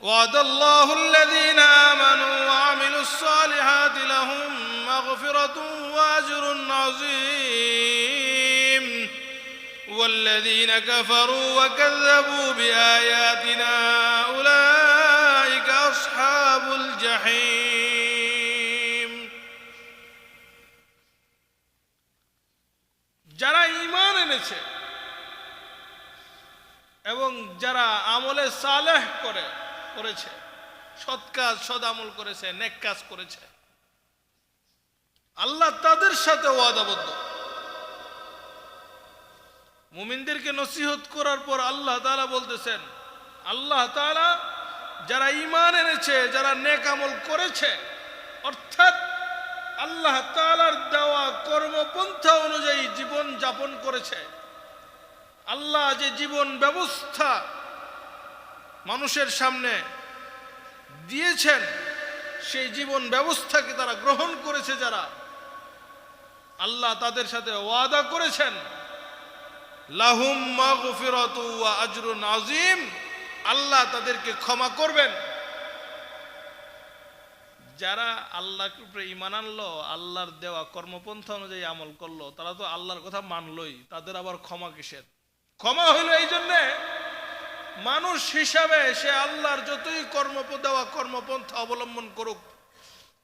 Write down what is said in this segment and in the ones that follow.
وعد الله الذين آمنوا وعملوا الصالحات لهم مغفرة وأجر عظيم والذين كفروا وكذبوا بآياتنا أولئك أصحاب الجحيم যারা ঈমান এনেছে এবং যারা আমলে সালেহ করে করেছে। সৎ কাজ সদ আমল করেছে, নেক কাজ করেছে। আল্লাহ তাদের সাথে ওয়াদাবদ্ধ। মুমিনদেরকে নসিহত করার পর আল্লাহ তাআলা বলতেছেন, আল্লাহ তাআলা যারা ঈমান এনেছে, যারা নেক আমল করেছে, অর্থাৎ আল্লাহ তাআলার দেওয়া কর্মপন্থা অনুযায়ী জীবন যাপন করেছে। আল্লাহ যে জীবন ব্যবস্থা মানুষের সামনে দিয়েছেন, সেই জীবন ব্যবস্থাকে তারা গ্রহণ করেছে যারা। আল্লাহ তাদের সাথে ওয়াদা করেছেন ওয়া আযীম, আল্লাহ তাদেরকে ক্ষমা করবেন। যারা আল্লাহর উপরে ইমান আনলো, আল্লাহর দেওয়া কর্মপন্থা অনুযায়ী আমল করল, তারা তো আল্লাহর কথা মানলই, তাদের আবার ক্ষমা কিসের? ক্ষমা হইল এই জন্যে মানুষ হিসাবে সে আল্লাহর যতই কর্ম দেওয়া কর্মপন্থা অবলম্বন করুক,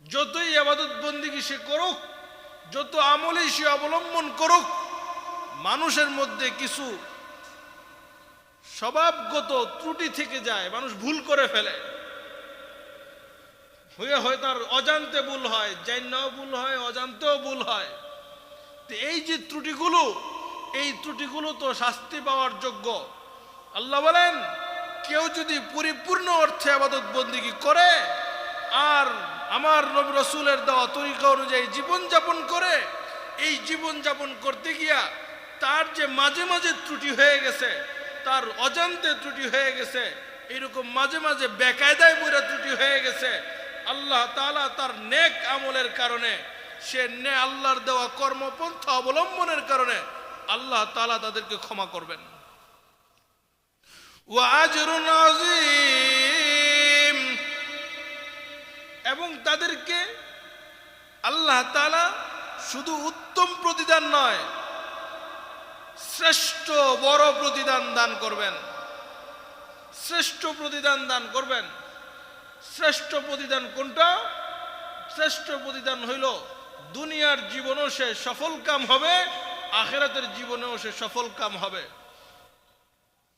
যতই আবাদত বন্দিগি সে করুক, যত আমলই সে অবলম্বন করুক, মানুষের মধ্যে কিছু স্বভাবগত ত্রুটি থেকে যায়, মানুষ ভুল করে ফেলে। হয়ে হয় তার অজান্তে ভুল হয় জান্নাও ভুল হয়, অজান্তেও ভুল হয়। তো এই যে ত্রুটিগুলো, এই ত্রুটিগুলো তো শাস্তি পাওয়ার যোগ্য। আল্লাহ বলেন, কেউ যদি পরিপূর্ণ অর্থে আবাদত বন্দিগি করে আর আমার নবী রসুলের দেওয়া তরিকা অনুযায়ী জীবনযাপন করে, এই জীবনযাপন করতে গিয়া তার যে মাঝে মাঝে ত্রুটি হয়ে গেছে, তার অজান্তে ত্রুটি হয়ে গেছে, এরকম মাঝে মাঝে বেকায়দায় বইরা ত্রুটি হয়ে গেছে, আল্লাহ তালা তার নেক আমলের কারণে, সে নে আল্লাহর দেওয়া কর্মপন্থা অবলম্বনের কারণে আল্লাহ তালা তাদেরকে ক্ষমা করবেন। ওয়াজরুন আযীম। এবং তাদেরকে আল্লাহ তাআলা শুধু উত্তম প্রতিদান নয়, শ্রেষ্ঠ বড় প্রতিদান দান করবেন। শ্রেষ্ঠ প্রতিদান দান করবেন। শ্রেষ্ঠ প্রতিদান কোনটা? শ্রেষ্ঠ প্রতিদান হইল, দুনিয়ার জীবনেও সে সফল কাম হবে, আখেরাতের জীবনেও সে সফল কাম হবে।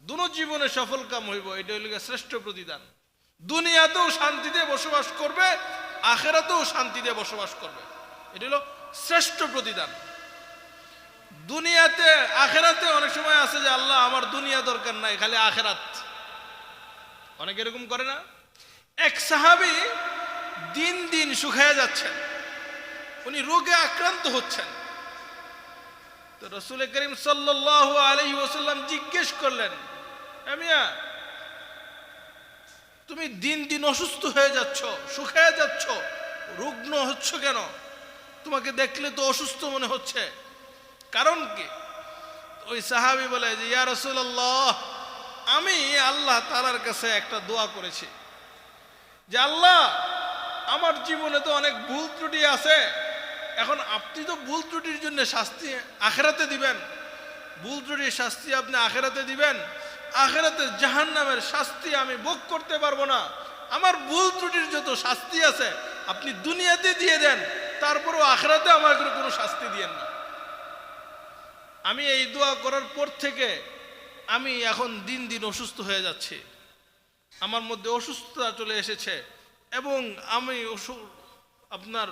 দুনো জীবনে সফল কাম হইব, এটা হইল শ্রেষ্ঠ প্রতিদান। দুনিয়াতেও শান্তিতে বসবাস করবে, আখেরাতেও শান্তিতে বসবাস করবে। এটা হলো শ্রেষ্ঠ প্রতিদান। দুনিয়াতে, আখেরাতে অনেক সময় আছে যে, আল্লাহ আমার দুনিয়া দরকার নাই, খালি আখেরাত। অনেক এরকম করে না? এক সাহাবি দিন দিন শুকায় যাচ্ছেন। উনি রোগে আক্রান্ত হচ্ছেন। তো রসুল করিম সাল্লাহ আলহি ওসাল্লাম জিজ্ঞেস করলেন মিয়া তুমি দিন দিন অসুস্থ হয়ে যাচ্ছ শুকায় যাচ্ছ, রুগ্ন হচ্ছ কেন? তোমাকে দেখলে তো অসুস্থ মনে হচ্ছে। কারণ কি? ওই সাহাবি বলে যে, ইয়া রসুল্লাহ আমি আল্লাহ তালার কাছে একটা দোয়া করেছি। যে আল্লাহ, আমার জীবনে তো অনেক ভুল ত্রুটি আছে। এখন আপনি তো ভুল ত্রুটির জন্য শাস্তি আখেরাতে দিবেন। ভুল ত্রুটির শাস্তি আপনি আখেরাতে দিবেন। আখেরাতে জাহান নামের শাস্তি আমি ভোগ করতে পারব না। আমার ভুল ত্রুটির যত শাস্তি আছে, আপনি দুনিয়াতে দিয়ে দেন, তারপরেও আখেরাতে আমার কোনো শাস্তি দিয়েন না। আমি এই দোয়া করার পর থেকে আমি এখন দিন দিন অসুস্থ হয়ে যাচ্ছি। আমার মধ্যে অসুস্থতা চলে এসেছে এবং আমি আপনার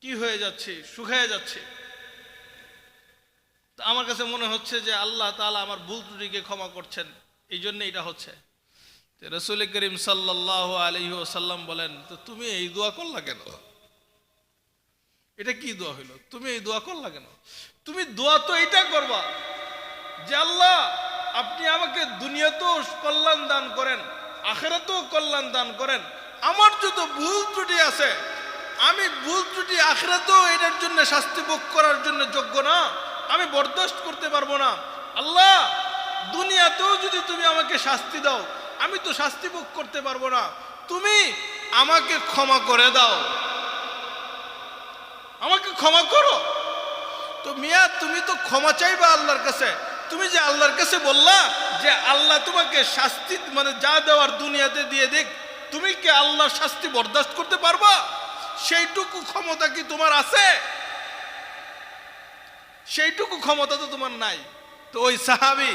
কি হয়ে যাচ্ছে? শুকায় যাচ্ছে। আমার কাছে মনে হচ্ছে যে আল্লাহ তালা আমার ভুল ত্রুটিকে ক্ষমা করছেন। এই জন্য এটা হচ্ছে। রসুল করিম সাল্লাহ আলহি সাল্লাম বলেন, তো তুমি এই দোয়া করলা কেন? এটা কি দোয়া হইল? তুমি এই দোয়া করলা কেন? তুমি দোয়া তো এটা করবা যে আল্লাহ, আপনি আমাকে দুনিয়াতেও কল্যাণ দান করেন, আখেরাতেও কল্যাণ দান করেন। আমার যত ভুল ত্রুটি আছে, আমি ভুল ত্রুটি আখেরাতেও এটার জন্য শাস্তি ভোগ করার জন্য যোগ্য না। আমি বরদাস্ত করতে পারব না। আল্লাহ, দুনিয়াতেও যদি তুমি আমাকে শাস্তি দাও, আমি তো শাস্তি ভোগ করতে পারব না। তুমি আমাকে ক্ষমা করে দাও। আমাকে ক্ষমা করো। তো মিয়া, তুমি তো ক্ষমা চাইবা আল্লাহর কাছে। তুমি যে আল্লাহর কাছে বললা যে আল্লাহ তোমাকে শাস্তি মানে যা দেওয়ার দুনিয়াতে দিয়ে দিক, তুমি কি আল্লাহর শাস্তি বরদাস্ত করতে পারবা? সেইটুকু ক্ষমতা কি তোমার আছে? সেইটুকু ক্ষমতা তো তোমার নাই। তো ওই সাহাবি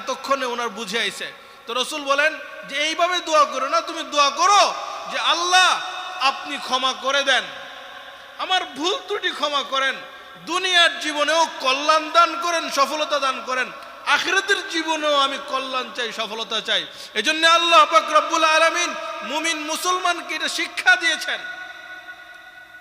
এতক্ষণে ওনার বুঝে আইছে। তো রসুল বলেন যে এইভাবে দোয়া করো না, তুমি দোয়া করো যে আল্লাহ আপনি ক্ষমা করে দেন। আমার ভুল ত্রুটি ক্ষমা করেন, দুনিয়ার জীবনেও কল্যাণ দান করেন, সফলতা দান করেন, আখিরাতের জীবনেও আমি কল্যাণ চাই, সফলতা চাই। এই এজন্য আল্লাহ পাক আলামিন মুমিন মুসলমানকে এটা শিক্ষা দিয়েছেন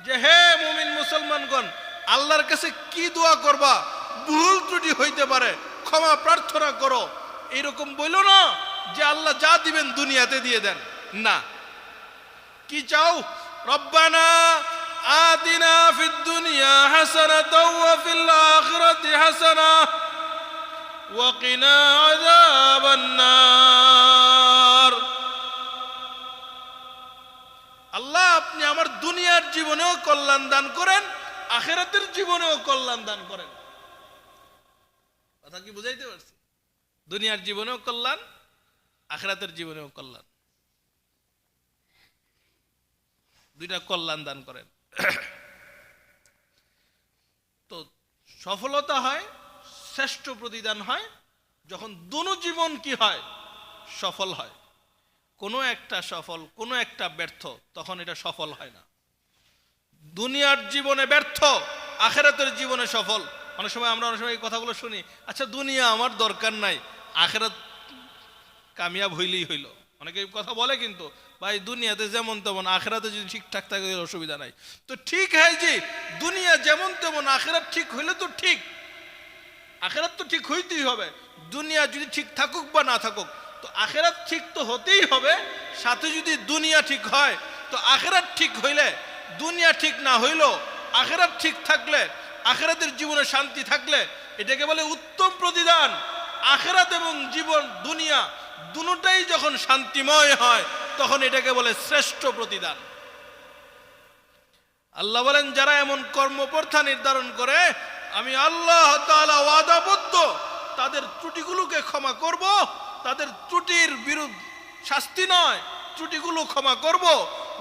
যে হে মুমিন মুসলমানগণ আল্লাহর কাছে কি দোয়া করবা? ভুল ত্রুটি হইতে পারে। ক্ষমা প্রার্থনা করো। এরকম বইল না যে আল্লাহ যা দিবেন দুনিয়াতে দিয়ে দেন। না। কি চাও? রব্বানা আতিনা ফিদ দুনিয়া হাসানাতাও ওয়া ফিল আখিরাতি হাসানা ওয়া কিনা আযাবান নার আল্লাহ আপনি আমার দুনিয়ার জীবনেও কল্যাণ দান করেন। আখেরাতের জীবনেও কল্যাণ দান করেন। কথা কি বুঝাইতে পারছি? দুনিয়ার জীবনেও কল্যাণ, আখেরাতের জীবনেও কল্যাণ। দুইটা কল্যাণ দান করেন। তো সফলতা হয়, শ্রেষ্ঠ প্রতিদান হয়, যখন দুনো জীবন কি হয়? সফল হয়। কোনো একটা সফল, কোনো একটা ব্যর্থ, তখন এটা সফল হয় না। দুনিয়ার জীবনে ব্যর্থ, আখেরাতের জীবনে সফল। অনেক সময় আমরা অনেক সময় এই কথাগুলো শুনি আচ্ছা দুনিয়া আমার দরকার নাই, আখেরাত কামিয়াব হইলেই হইল। অনেকে কথা বলে কিন্তু, ভাই, দুনিয়াতে যেমন তেমন, আখেরাতে যদি ঠিকঠাক থাকে অসুবিধা নাই। তো ঠিক হয় যে, দুনিয়া যেমন তেমন, আখেরাত ঠিক হইলে তো ঠিক। আখেরাত তো ঠিক হইতেই হবে। দুনিয়া যদি ঠিক থাকুক বা না থাকুক, তো আখেরাত ঠিক তো হতেই হবে, সাথে যদি দুনিয়া ঠিক হয়, তো আখেরাত ঠিক হইলে দুনিয়া ঠিক না হইল, আখেরাত ঠিক থাকলে, আখেরাতের জীবনে শান্তি থাকলে, এটাকে বলে উত্তম প্রতিদান। আখেরাত এবং জীবন, দুনিয়া দুটাই যখন শান্তিময় হয়, তখন এটাকে বলে শ্রেষ্ঠ প্রতিদান। আল্লাহ বলেন, যারা এমন কর্মপন্থা নির্ধারণ করে, আমি আল্লাহ ওয়াদাবদ্ধ, তাদের ত্রুটিগুলোকে ক্ষমা করব, তাদের ত্রুটির বিরুদ্ধ শাস্তি নয়, ত্রুটিগুলো ক্ষমা করব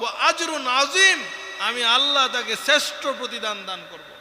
ও আজরুন আজিম আমি আল্লাহ তাকে শ্রেষ্ঠ প্রতিদান দান করব।